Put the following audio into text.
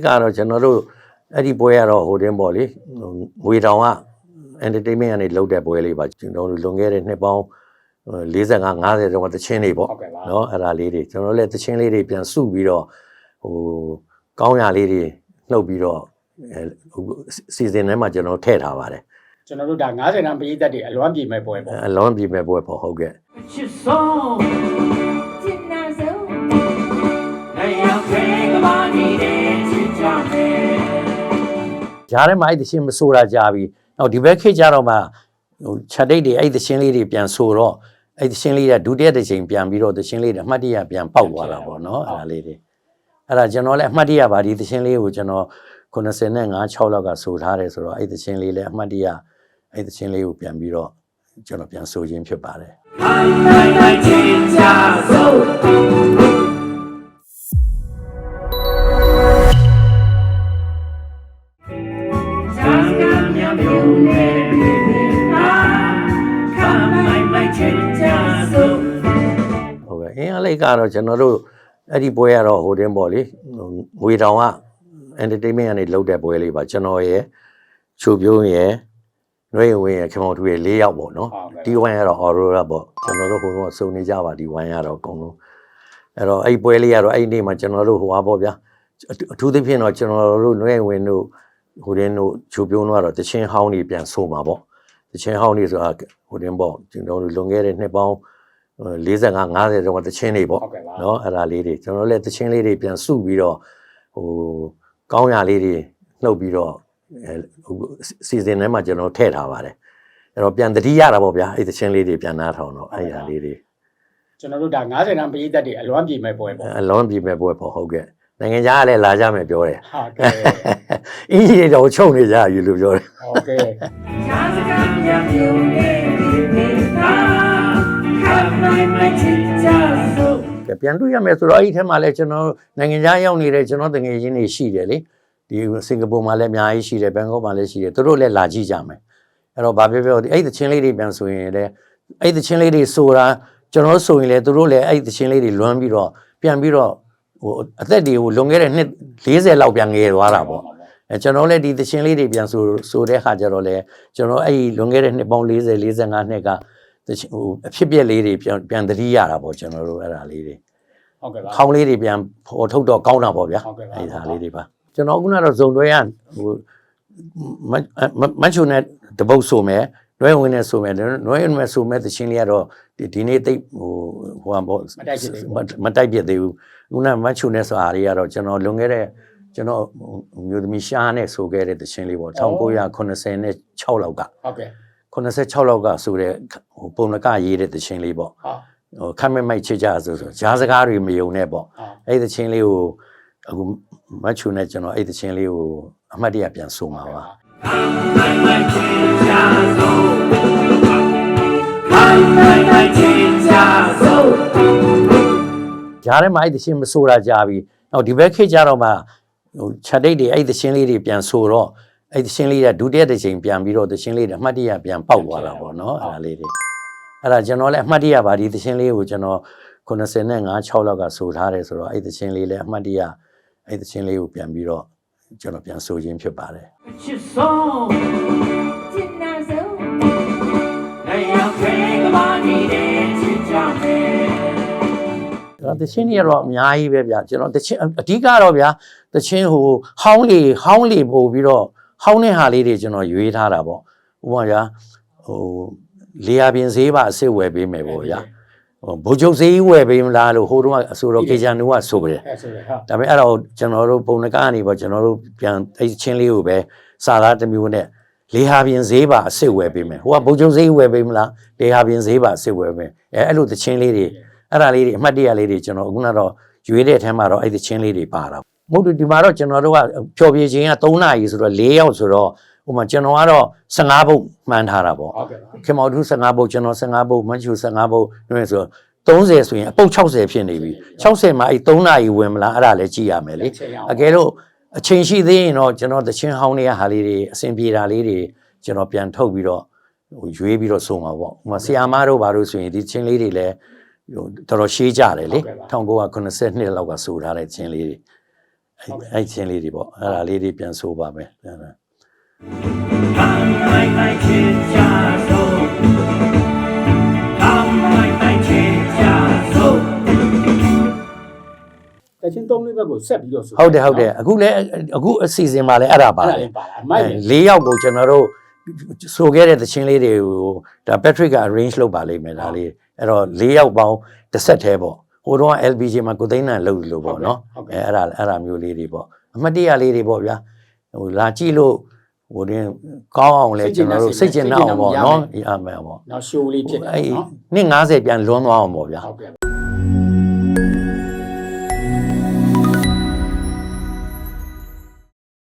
နှစ်ကတော့ကျွန်တော်တို့အဲ့ဒီပွဲကတော့ဟိုတင်းပေါ့လေငွေတောင်က entertainment ကနေလုပ်တဲ့ပွဲလေးပါကျွန်တော်တို့လွန်ခဲ့တဲ့နှစ်ပေါင်း45 50တောင်ကတချင်းလေးပေါ့နော်အဲ့ဒါလေးတွေကျွန်တော်လည်းတချင်းလေးတွေပြန်စုပြီးတော့ဟိုကောင်းရလေးတွေနှုတ်ပြီးတော့စီဇန်ထဲမှာကျွန်တော်ထည့်ထားပါတယ်ကျွန်တော်တို့ဒါ90တန်းပရိသတ်တွေအလွမ်းပြေမဲ့ပွဲပေါ့အလွမ်းပြေမဲ့ပွဲပေါ့ဟုတ်ကဲ့ ဂျားထဲမှာအဲ့တချင်းမဆိုတာကြာပြီနောက်ဒီဘက်ခေတ်ကြတော့မှဟိုခြာတိတ်တွေအဲ့တချင်းလေးတွေပြန်ဆိုတော့အဲ့တချင်းလေးကဒုတိယတစ်ချိန်ပြန်ပြီးတော့တချင်းလေးတွေအမှတ်တရပြန်ပေါက်သွားတာပေါ့နော်အဲ့ဒါလေးတွေအဲ့ဒါကျွန်တော်လည်းအမှတ်တရပါဒီတချင်းလေးကိုကျွန်တော်95 6လောက်ကဆိုထားတယ်ဆိုတော့အဲ့တချင်းလေးလည်းအမှတ်တရအဲ့တချင်းလေးကိုပြန်ပြီးတော့ကျွန်တော်ပြန်ဆိုခြင်းဖြစ်ပါတယ် ဟုတ်ကဲ့အင်းအလိုက်ကတော့ကျွန်တော်တို့အဲ့ဒီပွဲကတော့ဟိုတင်းပေါ့လေဟိုငွေတောင်က entertainment ကနေလုပ်တဲ့ပွဲလေးပါကျွန်တော်ရဲ့ချိုပြိုးရဲ့နှွေးဝင်ရဲ့ခင်မောင်သူရဲ့၄ယောက်ပေါ့နော်ဟုတ်ကဲ့ဒီဝိုင်းကတော့ Aurora ပေါ့ကျွန်တော်တို့ဟိုတော့စုံနေကြပါဒီဝိုင်းကတော့အကုန်လုံးအဲ့တော့အဲ့ပွဲလေးကတော့အဲ့ဒီနေ့မှာကျွန်တော်တို့ဟိုပါပေါ့ဗျာအထူးအထူးသဖြင့်တော့ကျွန်တော်တို့နှွေးဝင်တို့ဟိုတင်းတို့ချိုပြိုးတို့ကတော့တချင်းဟောင်းတွေပြန်ဆိုမှာပေါ့တချင်းဟောင်းတွေဆိုတာဟိုတင်းပေါ့ကျွန်တော်တို့လွန်ခဲ့တဲ့နှစ်ပေါင်း 45 50တော့တချင်းလေးပေါ့နော်အဲ့ဒါလေးတွေကျွန်တော်လည်းတချင်းလေးတွေပြန်စုပြီးတော့ဟိုကောင်းရလေးတွေနှုတ်ပြီးတော့စီဇန်ထဲမှာကျွန်တော်ထည့်ထားပါတယ်အဲ့တော့ပြန်တတိရတာပေါ့ဗျာအဲ့တချင်းလေးတွေပြန်နားထောင်တော့အဲ့ရလေးတွေကျွန်တော်တို့ဒါ90တန်းပရိသတ်တွေအလွမ်းပြေမဲ့ပွဲပေါ့အလွမ်းပြေမဲ့ပွဲပေါ့ဟုတ်ကဲ့နိုင်ငံခြားကလည်းလာကြမယ်ပြောတယ်ဟုတ်ကဲ့အင်းကြီးတွေတော့ချုပ်နေကြပြီလို့ပြောတယ်ဟုတ်ကဲ့ ပြန်တွေ့ရမယ်ဆိုတော့အဲ့ဒီထဲမှာလည်းကျွန်တော်နိုင်ငံခြားရောက်နေတဲ့ကျွန်တော်တငယ်ချင်းတွေရှိတယ်လေဒီစင်ကာပူမှာလည်းအများကြီးရှိတယ်ဘန်ကောက်မှာလည်းရှိတယ်သူတို့လည်းလာကြည့်ကြမယ်အဲ့တော့ဘာပြောပြောဒီအဲ့ဒီသချင်းလေးတွေပြန်ဆိုရင်လည်းအဲ့ဒီသချင်းလေးတွေဆိုတာကျွန်တော်ဆိုရင်လည်းသူတို့လည်းအဲ့ဒီသချင်းလေးတွေလွမ်းပြီးတော့ပြန်ပြီးတော့ဟိုအသက်တွေကိုလွန်ခဲ့တဲ့နှစ်40လောက်ပြန်ငယ်သွားတာပေါ့အဲကျွန်တော်လည်းဒီသချင်းလေးတွေပြန်ဆိုဆိုတဲ့ခါကျတော့လေကျွန်တော်အဲ့ဒီလွန်ခဲ့တဲ့နှစ်ပေါင်း40 45နှစ်ကသချင်း ဟိုအဖြစ်အပျက်လေးတွေပြန်ပြန်သတိရတာပေါ့ကျွန်တော်တို့အဲ့ဒါလေးတွေဟုတ်ကဲ့ပါခေါင်းလေးတွေပြန်ပေါ်ထုတ်တော့ကောင်းတာပေါ့ဗျာဟုတ်ကဲ့ပါအဲ့ဒါလေးတွေပါကျွန်တော်ခုနကတော့ဇုံတွဲရဟိုမမမချုံနဲ့တပုတ်ဆိုမယ်နှွဲဝင်နဲ့ဆိုမယ်နှွဲဝင်နဲ့ဆိုမယ်တချင်းလေးကတော့ဒီဒီနေ့တိတ်ဟိုဟိုဟာပေါ့မတိုက်ပြစ်သေးဘူးခုနမချုံနဲ့ဆိုအားလေးကတော့ကျွန်တော်လွန်ခဲ့တဲ့ကျွန်တော်မျိုးသမီးရှားနဲ့ဆိုခဲ့တဲ့တချင်းလေးပေါ့1986လောက်ကဟုတ်ကဲ့ 86လောက်ကဆိုတဲ့ဟိုပုံနကရေးတဲ့တချင်းလေးပေါ့ဟုတ်ဟိုခမ်းမဲ့မိုက်ချစ်ကြဆိုဆိုဂျားစကားတွေမယုံနဲ့ပေါ့ဟုတ်အဲ့ဒီသချင်းလေးကိုအခုမတ်ချူနဲ့ကျွန်တော်အဲ့ဒီသချင်းလေးကိုအမှတ်တရပြန်ဆိုမှာပါနိုင်နိုင်ချစ်ကြဆုံးနိုင်နိုင်နိုင်ချစ်ကြဆုံးဂျားထဲမှာအဲ့ဒီသချင်းမဆိုတာကြာပြီနောက်ဒီဘက်ခေတ်ကြတော့မှဟိုခြာတိတ်တွေအဲ့ဒီသချင်းလေးတွေပြန်ဆိုတော့ အဲ့ဒီသချင်းလေးကဒုတိယတစ်ချိန်ပြန်ပြီးတော့သချင်းလေးတွေအမှတ်တရပြန်ပေါက်သွားတာပေါ့နော်အဲ့ဒါလေးတွေအဲ့ဒါကျွန်တော်လည်းအမှတ်တရပါဒီသချင်းလေးကိုကျွန်တော်95 6လောက်ကဆိုထားတယ်ဆိုတော့အဲ့ဒီသချင်းလေးလည်းအမှတ်တရအဲ့ဒီသချင်းလေးကိုပြန်ပြီးတော့ကျွန်တော်ပြန်ဆိုခြင်းဖြစ်ပါတယ်ချစ်ဆုံးကျင်နာဆုံးနိုင်ရဖေးကမာနေတဲ့ချစ်ကြမယ်ဒါတချင်းတွေကတော့အများကြီးပဲဗျာကျွန်တော်တချင်းအဓိကတော့ဗျာတချင်းဟိုဟောင်းလေဟောင်းလေပို့ပြီးတော့ ဟောင်းတဲ့ဟာလေးတွေကျွန်တော်ရွေးထားတာပေါ့ဥပမာဗျာဟိုလေယာပြင်ဈေးပါအစ်စ်ဝယ်ပေးမယ်ပေါ့ဗျာဟိုဘိုးချုပ်ဈေးဝယ်ပေးမလားလို့ဟိုတုန်းကအဆိုတော့ကေဂျန်နူကဆိုတယ်အဲ့ဆိုရဟုတ်ဒါပေမဲ့အဲ့တော့ကျွန်တော်တို့ပုံနကနေပေါ့ကျွန်တော်တို့ပြန်အဲ့ချင်းလေးကိုပဲစာသားတစ်မျိုးနဲ့လေဟာပြင်ဈေးပါအစ်စ်ဝယ်ပေးမယ်ဟိုကဘိုးချုပ်ဈေးဝယ်ပေးမလားလေဟာပြင်ဈေးပါအစ်စ်ဝယ်ပေးမယ်အဲအဲ့လိုတချင်းလေးတွေအဲ့ဒါလေးတွေအမှတ်တရလေးတွေကျွန်တော်အခုနကတော့ရွေးတဲ့အထဲမှာတော့အဲ့ဒီချင်းလေးတွေပါတာ မဟုတ်ဘူးဒီမှာတော့ကျွန်တော်တို့ကဖြော်ပြခြင်းက3နာရီဆိုတော့4ရောက်ဆိုတော့ဟိုမှာကျွန်တော်ကတော့15ပုတ်မှန်းထားတာပေါ့ဟုတ်ကဲ့ပါခင်မောင်သူ15ပုတ်ကျွန်တော်15ပုတ်မန်ချူ15ပုတ်ညဆိုတော့30ဆိုရင်အပုတ်60ဖြစ်နေပြီ60မှာအဲ့3နာရီဝင်မလားအဲ့ဒါလည်းကြည့်ရမယ်လေချိန်အောင်အကယ်လို့အချိန်ရှိသေးရင်တော့ကျွန်တော်တချင်းဟောင်းတွေကဟာလေးတွေအဆင်ပြေတာလေးတွေကျွန်တော်ပြန်ထုတ်ပြီးတော့ဟိုရွေးပြီးတော့送မှာပေါ့ဟိုမှာဆီယာမားတို့ဘာလို့ဆိုရင်ဒီချင်းလေးတွေလည်းဟိုတော်တော်ရှေးကြတယ်လေ1982လောက်ကဆိုထားတဲ့ချင်းလေးတွေ အဲ့ချင်းလေးတွေပေါ့အဲ့ဒါလေးတွေပြန်ဆိုပါမယ်ဟမ် Come like my kids are so Come like my kids are so တချင်းသုံးလေးဘက်ကိုဆက်ပြီးတော့ဆိုဟုတ်တယ်ဟုတ်တယ်အခုလည်းအခုအစီအစဉ်မှာလည်းအဲ့ဒါပါအဲ့ဒါလေလည်းပါတယ်မိုက်တယ်လေးယောက်ကိုကျွန်တော်တို့ဆိုခဲ့တဲ့သချင်းလေးတွေကိုဒါ Patrick က arrange လုပ်ပါလိမ့်မယ်ဒါလေးအဲ့တော့လေးယောက်ပေါင်းတစ်ဆက်တည်းပေါ့ ဟိုတော့ LBJ မှာကိုသိန်းနန်လုပ်လို့ပေါ့နော်ဟုတ်ကဲ့အဲအဲ့ဒါအဲ့ဒါမျိုးလေးတွေပေါ့အမှတ်တရလေးတွေပေါ့ဗျာဟိုလာကြည့်လို့ဟိုတင်ကောင်းအောင်လဲကျွန်တော်တို့စိတ်ကျဉ်နှောက်အောင်ပေါ့နော်အမှန်ပေါ့နောက်ရှိုးလေးဖြစ်တယ်အဲ့နော်နှစ်90ပြန်လွန်သွားအောင်ပေါ့ဗျာဟုတ်ကဲ့